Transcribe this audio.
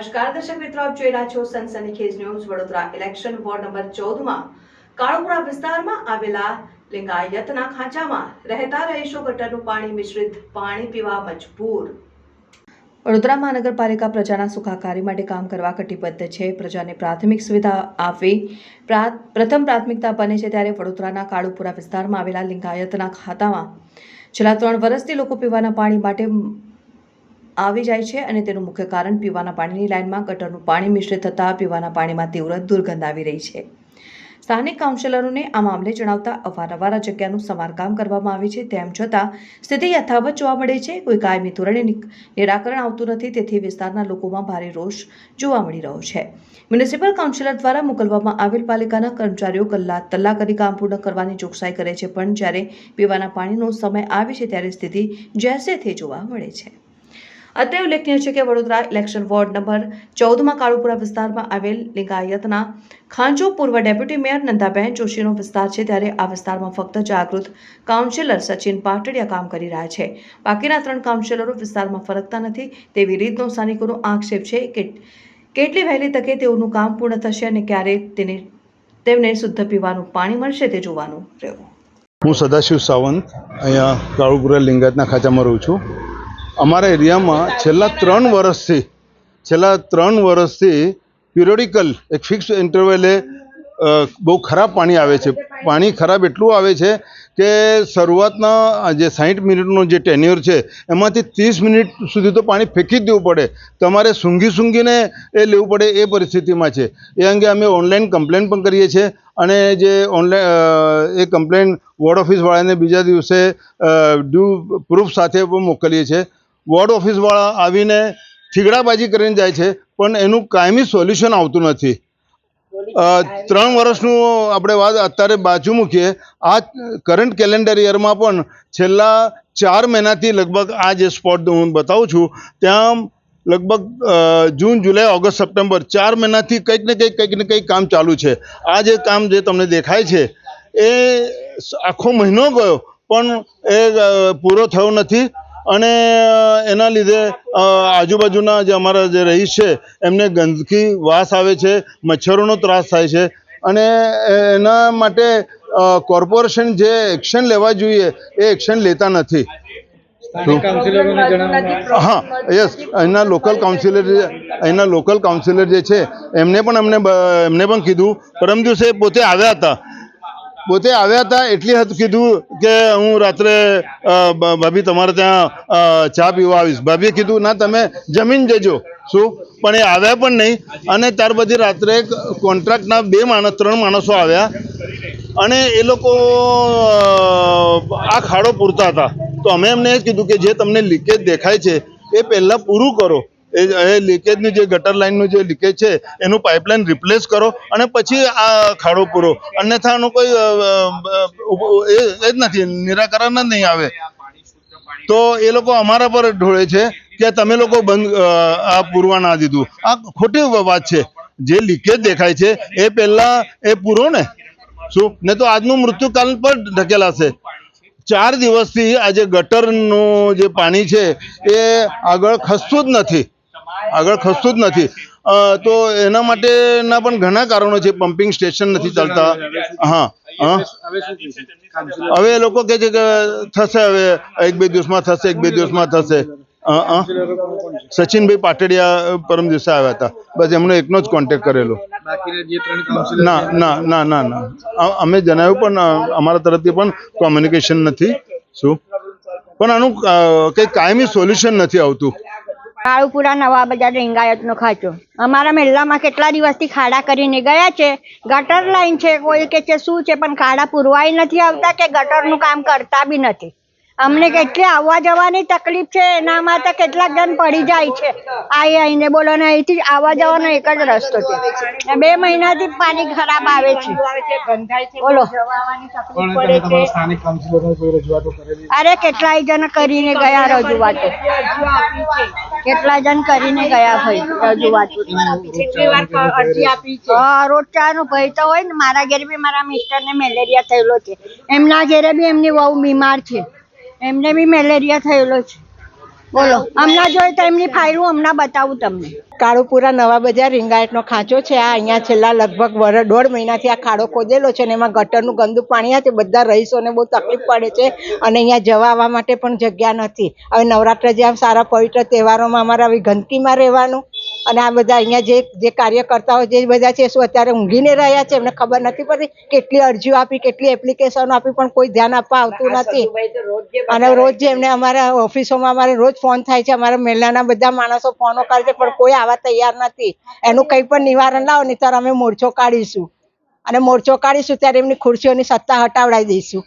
નમસ્કાર દર્શક મિત્રો, આપ જોઈ રહ્યા છો સનસનીખેજ news, Vadodara election ward number ચૌદમાં. કાળુપુરા વિસ્તારમાં આવેલા લિંગાયતના ખાંચામાં રહેતા રહીશો ગટરનું પાણી મિશ્રિત પાણી પીવા મજબૂર. વડોદરા મહાનગરપાલિકા પ્રજાના સુખાકારી માટે કામ કરવા કટિબદ્ધ છે. પ્રજાને પ્રાથમિક સુવિધા આપવી પ્રથમ પ્રાથમિકતા બને છે ત્યારે વડોદરાના કાળુપુરા વિસ્તારમાં આવેલા લિંગાયતના ખાતામાં છેલ્લા ત્રણ વર્ષથી લોકો પીવાના પાણી માટે આવી જાય છે અને તેનું મુખ્ય કારણ પીવાના પાણીની લાઇનમાં ગટરનું પાણી મિશ્રિત થતાં પીવાના પાણીમાં તીવ્ર દુર્ગંધ આવી રહી છે. સ્થાનિક કાઉન્સિલરોને આ મામલે જણાવતા અવારનવાર આ જગ્યાનું સમારકામ કરવામાં આવે છે, તેમ છતાં સ્થિતિ યથાવત જોવા મળે છે. કોઈ કાયમી ધોરણે નિરાકરણ આવતું નથી, તેથી વિસ્તારના લોકોમાં ભારે રોષ જોવા મળી રહ્યો છે. મ્યુનિસિપલ કાઉન્સિલર દ્વારા મોકલવામાં આવેલ પાલિકાના કર્મચારીઓ કલાક તલ્લા કરી કામ પૂર્ણ કરવાની ચોકસાઈ કરે છે, પણ જ્યારે પીવાના પાણીનો સમય આવે છે, ત્યારે સ્થિતિ જેસે તે જોવા મળે છે. અત્રે ઉલ્લેખનીય છે કે વડોદરા ઇલેક્શન વોર્ડ નંબર ચૌદમાં કાળુપુરા વિસ્તારમાં આવેલ લિંગાયતના ખાંચો પૂર્વ ડેપ્યુટી મેયર નંદાબેન જોશીનો વિસ્તાર છે ત્યારે આ વિસ્તારમાં ફક્ત જાગૃત કાઉન્સિલર સચિન પાટડિયા કામ કરી રહ્યા છે. બાકીના ત્રણ કાઉન્સિલરો વિસ્તારમાં ફરકતા નથી તેવી રીતનો સ્થાનિકોનો આક્ષેપ છે કે કેટલી વહેલી તકે તેઓનું કામ પૂર્ણ થશે અને ક્યારે તેને તેમને શુદ્ધ પીવાનું પાણી મળશે તે જોવાનું રહ્યું હું સદાશિવ સાવંત, અહીંયા કાળુપુરા લિંગાયતના ખાચામાં રહું છું. અમારા એરિયામાં છેલ્લા ત્રણ વર્ષથી, છેલ્લા ત્રણ વર્ષથી પિરિયોડિકલ એક ફિક્સ ઇન્ટરવેલે બહુ ખરાબ પાણી આવે છે. પાણી ખરાબ એટલું આવે છે કે શરૂઆતના જે સાહીઠ મિનિટનો જે ટેન્યુર છે, એમાંથી ત્રીસ મિનિટ સુધી તો પાણી ફેંકી જ દેવું પડે. તમારે સૂંઘી સૂંઘીને એ લેવું પડે એ પરિસ્થિતિમાં છે. એ અંગે અમે ઓનલાઈન કમ્પ્લેન પણ કરીએ છીએ અને જે ઓનલાઈન એ કમ્પ્લેન વોર્ડ ઓફિસવાળાને બીજા દિવસે ડ્યુ પ્રૂફ સાથે પણ મોકલીએ છીએ. વોર્ડ ઓફિસવાળા આવીને થીગડાબાજી કરીને જાય છે, પણ એનું કાયમી સોલ્યુશન આવતું નથી. ત્રણ વર્ષનું આપણે વાત અત્યારે બાજુ મૂકીએ. આ કરંટ કેલેન્ડર યરમાં પણ છેલ્લા ચાર મહિનાથી લગભગ આ જે સ્પોટ હું બતાવું છું, ત્યાં લગભગ જૂન, જુલાઈ, ઓગસ્ટ, સપ્ટેમ્બર, ચાર મહિનાથી કંઈક ને કંઈક કંઈક ને કંઈક કામ ચાલુ છે. આ જે કામ જે તમને દેખાય છે, એ આખો મહિનો ગયો, પણ એ પૂરો થયો નથી. અને એના લીધે આજુબાજુના જે અમારા જે રહીશ છે એમને ગંદકી વાસ આવે છે મચ્છરોનો ત્રાસ થાય છે. અને એના માટે કોર્પોરેશન જે એક્શન લેવા જોઈએ એ એક્શન લેતા નથી. હા યસ અહીંના લોકલ કાઉન્સિલર અહીંના લોકલ કાઉન્સિલર જે છે એમને પણ અમને એમને પણ કીધું. પરમ દિવસે પોતે આવ્યા હતા. પોતે આવ્યા હતા એટલી હદ કીધું કે હું રાત્રે ભાભી તમારે ત્યાં ચા પીવા આવીશ. ભાભીએ કીધું, ના, તમે જમીન જજો. શું? પણ એ આવ્યા પણ નહીં. અને ત્યાર પછી રાત્રે કોન્ટ્રાક્ટના બે માણસ, ત્રણ માણસો આવ્યા. અને એ લોકો આ ખાડો પૂરતા હતા. તો અમે એમને એ કીધું કે જે તમને લીકેજ દેખાય છે, એ પહેલાં પૂરું કરો. એ લીકેજની જે ગટર લાઇનનું જે લીકેજ છે, એનું પાઇપલાઇન રિપ્લેસ કરો અને પછી આ ખાડો પૂરો. અન્યથા આનું કોઈ એ જ નથી, નિરાકરણ જ નહીં આવે. તો એ લોકો અમારા પર ઢોળે છે કે તમે લોકો બંધ આ પૂરવા ના દીધું. આ ખોટી વાત છે. જે લીકેજ દેખાય છે, એ પહેલા એ પૂરો ને? શું? ને તો આજનું મૃત્યુકાલ પર ઢકેલાશે ચાર દિવસથી આ જે ગટરનું જે પાણી છે, એ આગળ ખસતું જ નથી. આગળ ખસતું જ નથી. તો એના માટેના પણ ઘણા કારણો છે. પમ્પિંગ સ્ટેશન નથી ચાલતા. હા હવે એ લોકો કહે છે કે થશે હવે, એક બે દિવસમાં થશે, એક બે દિવસમાં થશે. સચિનભાઈ પાટડિયા પરમ દિવસે આવ્યા હતા. બસ એમનો એકનો જ કોન્ટેક્ટ કરેલો. ના ના ના ના ના. અમે જણાવ્યું પણ અમારા તરફથી પણ કોમ્યુનિકેશન નથી. શું? પણ આનું કંઈ કાયમી સોલ્યુશન નથી આવતું. કાળુપુરા નવા બજાર લિંગાયત નો ખાચો. અમારા મહેલામાં કેટલા દિવસથી ખાડા કરીને ગયા છે? ગટર લાઈન છે, કોઈ કે છે, શું છે, પણ ખાડા પુરવાય નથી આવતા કે ગટરનું કામ કરતા બી નથી. અમને કેટલી આવવા જવાની તકલીફ છે એના માટે કેટલાક જણ પડી જાય છે. આઈ આઈને બોલો ને અહીંથી આવવા જવાનો એક જ રસ્તો છે. બે મહિનાથી પાણી ખરાબ આવે છે. બોલો. અરે કેટલાય જણ કરીને ગયા રજૂઆતો. કેટલા જણ કરીને ગયા ભાઈ રજૂઆતો. હા રોજચાનો ભાઈ તો હોય ને મારા ઘરે બી મારા મિસ્ટર ને મેલેરિયા થયેલો છે. એમના ઘરે બી એમની વહુ બીમાર છે. એમને બી મેલેરિયા થયેલો છે. બોલો, હમણાં જોઈએ તો એમની ફાઇલ હમણાં બતાવું તમને. કાળુપુરા નવા બજાર રીંગાયતનો ખાંચો છે. આ અહીંયા છેલ્લા લગભગ વર, દોઢ મહિનાથી આ ખાડો ખોદેલો છે અને એમાં ગટરનું ગંદુ પાણી આવે છે બધા રહીશોને બહુ તકલીફ પડે છે અને અહીંયા જવા આવવા માટે પણ જગ્યા નથી. હવે નવરાત્ર જેમ સારા પવિત્ર તહેવારોમાં અમારે આવી ગંદકીમાં રહેવાનું અને આ બધા અહીંયા જે જે કાર્યકર્તાઓ જે બધા છે શું અત્યારે ઊંઘીને રહ્યા છે એમને ખબર નથી પડતી. કેટલી અરજીઓ આપી કેટલી એપ્લિકેશનો આપી પણ કોઈ ધ્યાન આપવા આવતું નથી. અને રોજ જે એમને અમારા ઓફિસોમાં અમારે રોજ ફોન થાય છે અમારા મહિલાના બધા માણસો ફોનો કરે છે પણ કોઈ આવા તૈયાર નથી. એનું કંઈ પણ નિવારણ લાવો નહીં ત્યારે અમે મોરચો કાઢીશું. અને મોરચો કાઢીશું ત્યારે એમની ખુરશીઓની સત્તા હટાવડાવી દઈશું.